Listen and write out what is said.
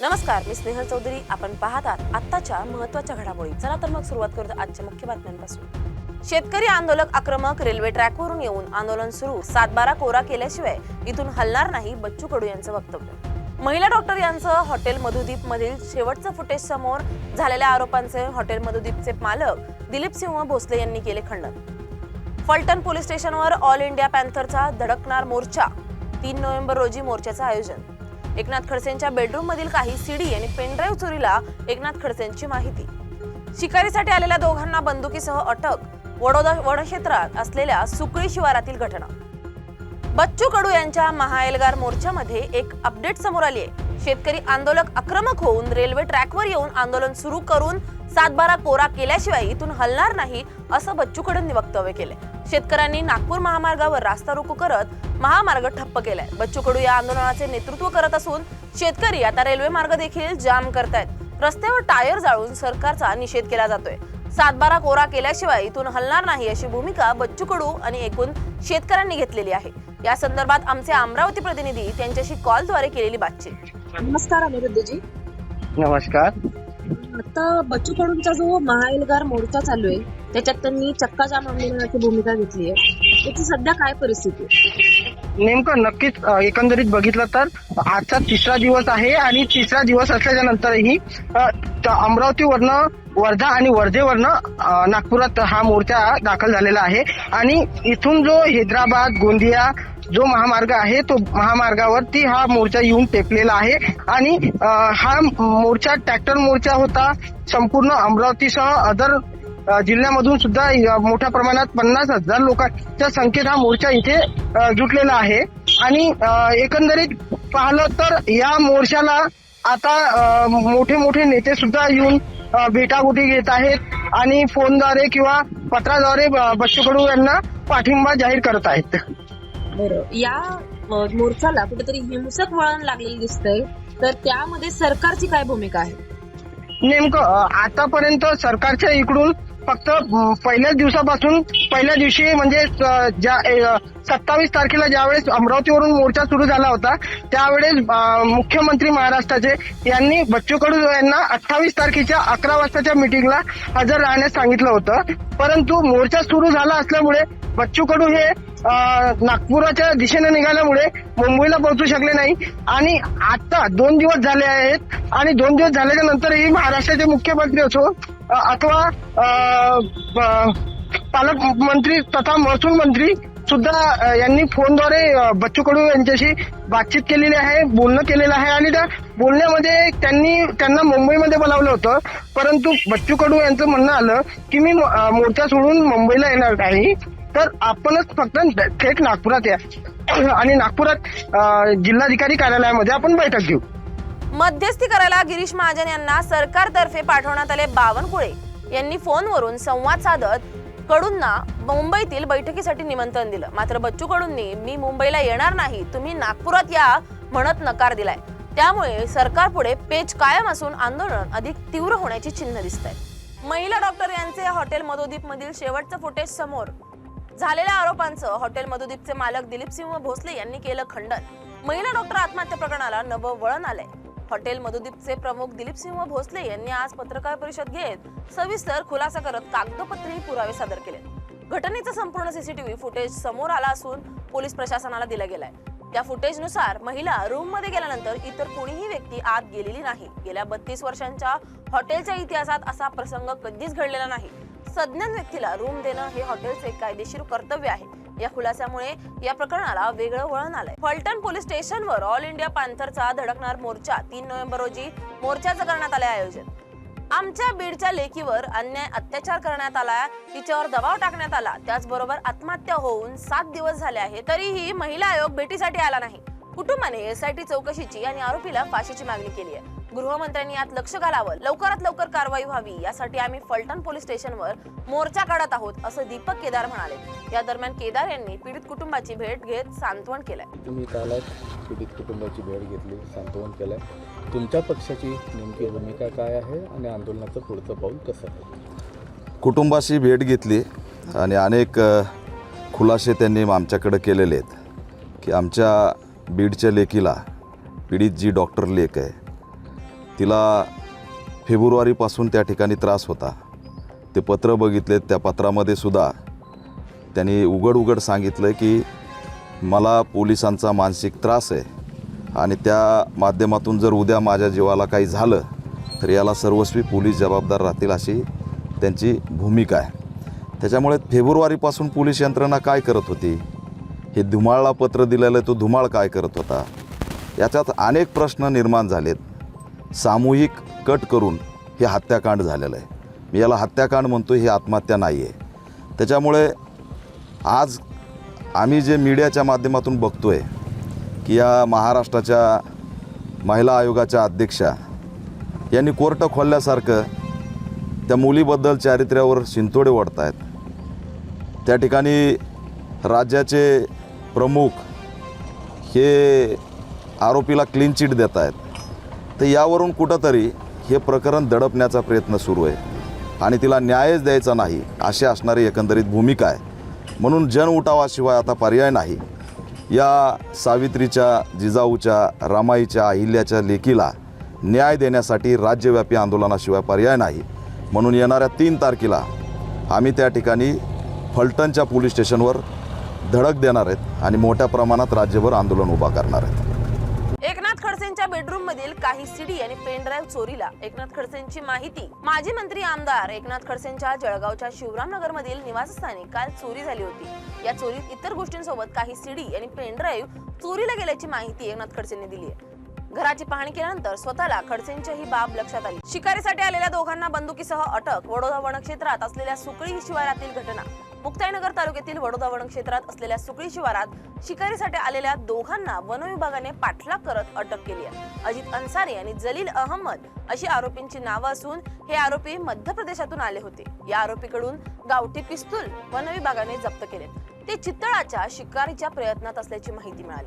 नमस्कार मी स्नेहल चौधरी. आपण पाहतात आत्ताच्या महत्त्वाच्या घडामोडी. चला तर मग सुरुवात करतो आजच्या मुख्य बातम्यांपासून. शेतकरी आंदोलक आक्रमक रेल्वे ट्रॅकवरून येऊन आंदोलन सुरू. सातबारा कोरा केल्याशिवाय इथून हलणार नाही बच्चू कडू यांचं वक्तव्य. महिला डॉक्टर यांचं हॉटेल मधुदीप मधील शेवटचं फुटेज समोर झालेल्या आरोपांचे हॉटेल मधुदीपचे मालक दिलीप सिंह भोसले यांनी केले खंडन. फलटण पोलीस स्टेशनवर ऑल इंडिया पॅन्थरचा धडकणार मोर्चा. तीन नोव्हेंबर रोजी मोर्चाचं आयोजन. एकनाथ खडसेंच्या बेडरूम मधील काही सीडी आणि पेनड्राईव्ह चोरीला एकनाथ खडसेंची माहिती. शिकारीसाठी आलेल्या दोघांना बंदुकीसह अटक वडोदा वनक्षेत्रात असलेल्या सुकळी शिवारातील घटना. बच्चू कडू यांच्या महाएल्गार मोर्चामध्ये एक अपडेट समोर आली आहे शेतकरी आंदोलक आक्रमक होऊन रेल्वे ट्रॅकवर येऊन आंदोलन सुरू करून सातबारा कोरा केल्याशिवाय इथून हलणार नाही असं बच्चू कडूंनी वक्तव्य केलंय. शेतकऱ्यांनी नागपूर महामार्गावर रास्ता रोको करत महामार्ग ठप्प केलाय. बच्चू कडू या आंदोलनाचे नेतृत्व करत असून शेतकरी आता रेल्वे मार्ग देखील जाम करतायत. रस्त्यावर टायर जाळून सरकारचा निषेध केला जातोय. सातबारा कोरा केल्याशिवाय इथून हलणार नाही अशी भूमिका बच्चू कडू आणि एकूण शेतकऱ्यांनी घेतलेली आहे. या संदर्भात आमचे अमरावती प्रतिनिधी त्यांच्याशी कॉलद्वारे केलेली बातचीत. नमस्कार अनिरुद्धजी नमस्कार. आता बच्चू कडूंचा जो महाएलगार मोर्चा चालू आहे त्याच्यात त्यांनी चक्का जाम आंदोलनाची भूमिका घेतली आहे. त्याची सध्या काय परिस्थिती आहे? नेमकं नक्कीच एकंदरीत बघितलं तर आजचा तिसरा दिवस आहे आणि तिसरा दिवस असल्याच्या नंतरही अमरावतीवरनं वर्धा आणि वर्धेवरनं नागपुरात हा मोर्चा दाखल झालेला आहे. आणि इथून जो हैदराबाद गोंदिया जो महामार्ग आहे तो महामार्गावरती हा मोर्चा येऊन टेकलेला आहे. आणि हा मोर्चा ट्रॅक्टर मोर्चा होता संपूर्ण अमरावतीसह अदर जिल्ह्यामधून सुद्धा मोठ्या प्रमाणात पन्नास हजार लोकांच्या संख्येत हा मोर्चा इथे जुटलेला आहे. आणि एकंदरीत पाहिलं तर या मोर्चाला आता मोठे मोठे नेते सुद्धा येऊन अ, भेटागुटी घेत आहेत आणि फोनद्वारे किंवा पत्राद्वारे बच्चू कडू यांना पाठिंबा जाहीर करत आहेत. बरं. या मोर्चाला कुठेतरी हिंसक वळण लागलेलं दिसतंय. तर त्यामध्ये सरकारची काय भूमिका आहे? नेमकं आतापर्यंत सरकारच्या इकडून फक्त पहिल्याच दिवसापासून पहिल्या दिवशी म्हणजे ज्या सत्तावीस तारखेला ज्यावेळेस अमरावतीवरून मोर्चा सुरू झाला होता त्यावेळेस मुख्यमंत्री महाराष्ट्राचे यांनी बच्चू कडू यांना अठ्ठावीस तारखेच्या अकरा वाजताच्या मिटिंगला हजर राहण्यास सांगितलं होतं. परंतु मोर्चा सुरू झाला असल्यामुळे बच्चू कडू हे नागपुराच्या दिशेने निघाल्यामुळे मुंबईला पोहोचू शकले नाही. आणि आता दोन दिवस झाले आहेत आणि दोन दिवस झाल्याच्या नंतरही महाराष्ट्राचे मुख्यमंत्री असो अथवा अ, पालकमंत्री तथा महसूल मंत्री सुद्धा यांनी फोनद्वारे बच्चू कडू यांच्याशी बातचीत केलेली आहे बोलणं केलेलं आहे आणि त्या बोलण्यामध्ये त्यांनी त्यांना मुंबईमध्ये बोलावलं होतं. परंतु बच्चू कडू यांचं म्हणणं आलं की मी मोर्चा सोडून मुंबईला येणार नाही. तर आपणच फक्त थेट नागपुरात या. आणि नागपुरात जिल्हाधिकारी कार्यालयामध्ये आपण बैठक घेऊ. मध्यस्थी करायला गिरीश महाजन यांना सरकारतर्फे पाठवण्यात आले बावनकुळे. यांनी फोनवरून संवाद साधत कडूंना मुंबईतील बैठकीसाठी निमंत्रण दिलं. मात्र बच्चू कडूंनी मी मुंबईला येणार नाही तुम्ही नागपुरात या म्हणत नकार दिलाय. त्यामुळे सरकारपुढे पेच कायम असून आंदोलन अधिक तीव्र होण्याची चिन्ह दिसत आहेत महिला डॉक्टर यांचे हॉटेल मधोदीप मधील शेवटचं फुटेज समोर. झालेल्या आरोपांचं हॉटेल मधुदीपचे मालक दिलीप सिंह भोसले यांनी केलं खंडन. महिला डॉक्टर आत्महत्या प्रकरणाला नवं वळण आलंय. हॉटेल मधुदीपचे प्रमुख दिलीप सिंह भोसले यांनी आज पत्रकार परिषद घेत सविस्तर खुलासा करत कागदपत्री पुरावे सादर केले. घटनेचा संपूर्ण सीसीटीव्ही फुटेज समोर आला असून पोलीस प्रशासनाला दिला गेलाय. त्या फुटेजनुसार महिला रूममध्ये गेल्यानंतर इतर कोणीही व्यक्ती आत गेलेली नाही. गेल्या बत्तीस वर्षांच्या हॉटेलच्या इतिहासात असा प्रसंग कधीच घडलेला नाही. सज्ञान व्यक्तीला रूम देणं हे हॉटेलचे कायदेशीर कर्तव्य आहे. या खुलासामुळे या प्रकरणाला वेगळं वळण आलंय. फलटण पोलीस स्टेशनवर ऑल इंडिया पॅन्थरचा धडकणार मोर्चा तीन नोव्हेंबर रोजी मोर्चाचं करण्यात आले आयोजन. आमच्या बीडच्या लेकीवर अन्याय अत्याचार करण्यात आला तिच्यावर दबाव टाकण्यात आला त्याचबरोबर आत्महत्या होऊन सात दिवस झाले आहे तरीही महिला आयोग भेटीसाठी आला नाही. कुटुंबाने एसआयटी चौकशीची आणि आरोपीला फाशीची मागणी केली आहे. गृहमंत्र्यांनी यात लक्ष घालावं लवकरात लवकर कारवाई व्हावी यासाठी आम्ही फलटण पोलीस स्टेशनवर मोर्चा काढत आहोत असं दीपक केदार म्हणाले. या दरम्यान केदार यांनी पीडित कुटुंबाची भेट घेत सांत्वन केलंय. तुम्ही काल पीडित कुटुंबाची भेट घेतली सांत्वन केलं तुमच्या पक्षाची नेमकी भूमिका काय आहे आणि आंदोलनाचं पुढचं पाऊल कसं आहे? कुटुंबाशी भेट घेतली आणि अनेक खुलासे त्यांनी आमच्याकडे केलेले आहेत. की आमच्या बीडच्या लेकीला पीडित जी डॉक्टर लेक आहे तिला फेब्रुवारीपासून त्या ठिकाणी त्रास होता. ते पत्र बघितले त्या पत्रामध्ये सुद्धा त्यांनी उघड उघड सांगितलं की मला पोलिसांचा मानसिक त्रास आहे आणि त्या माध्यमातून जर उद्या माझ्या जीवाला काही झालं तर याला सर्वस्वी पोलीस जबाबदार राहतील अशी त्यांची भूमिका आहे. त्याच्यामुळे फेब्रुवारीपासून पोलीस यंत्रणा काय करत होती? हे धुमाळला पत्र दिलेलं तो धुमाळ काय करत होता? याच्यात अनेक प्रश्न निर्माण झालेत. सामूहिक कट करून हे हत्याकांड झालेलं आहे. मी याला हत्याकांड म्हणतो ही आत्महत्या नाही आहे. त्याच्यामुळे आज आम्ही जे मीडियाच्या माध्यमातून बघतो आहे की या महाराष्ट्राच्या महिला आयोगाच्या अध्यक्षा यांनी कोर्ट खोलल्यासारखं त्या मुलीबद्दल चारित्र्यावर शिंतोडे ओढत आहेत त्या ठिकाणी राज्याचे प्रमुख हे आरोपीला क्लीन चिट देत आहेत तर यावरून कुठंतरी हे प्रकरण दडपण्याचा प्रयत्न सुरू आहे. आणि तिला न्यायच द्यायचा नाही अशी असणारी एकंदरीत भूमिका आहे. म्हणून जन उठावाशिवाय आता पर्याय नाही. या सावित्रीच्या जिजाऊच्या रामाईच्या अहिल्याच्या लेकीला न्याय देण्यासाठी राज्यव्यापी आंदोलनाशिवाय पर्याय नाही. म्हणून येणाऱ्या तीन तारखेला आम्ही त्या ठिकाणी फलटणच्या पोलीस स्टेशनवर धडक देणार आहेत आणि मोठ्या प्रमाणात राज्यभर आंदोलन उभा करणार आहेत. एकनाथ खडसेंच्या बेडरूम मधील काही सीडी आणि पेनड्राईव्ह चोरीला. एकनाथ खडसेंची माहिती. माजी मंत्री आमदार एकनाथ खडसेंच्या जळगावच्या शिवरामनगर मधील निवासस्थानी काल चोरी झाली होती. या चोरीत इतर गोष्टींसोबत काही सीडी आणि पेनड्राईव्ह चोरीला गेल्याची माहिती एकनाथ खडसेंनी दिली आहे. घराची पाहणी केल्यानंतर स्वतःला खडसेंच्या ही बाब लक्षात आली. शिकारीसाठी आलेल्या दोघांना बंदुकीसह अटक. वडोदा वनक्षेत्रात असलेल्या सुकळी शिवारातील घटना. मुक्ताईनगर तालुक्यातील वडोदा वनक्षेत्रात असलेल्या सुकळी शिवारात शिकारीसाठी आलेल्या दोघांना वनविभागाने पाठलाग करत अटक केली आहे. अजित अन्सारी आणि जलील अहमद अशी आरोपींची नावं असून हे आरोपी मध्य प्रदेशातून आले होते. या आरोपीकडून गावठी पिस्तूल वनविभागाने जप्त केले ते चितळाच्या शिकारीच्या प्रयत्नात असल्याची माहिती मिळाली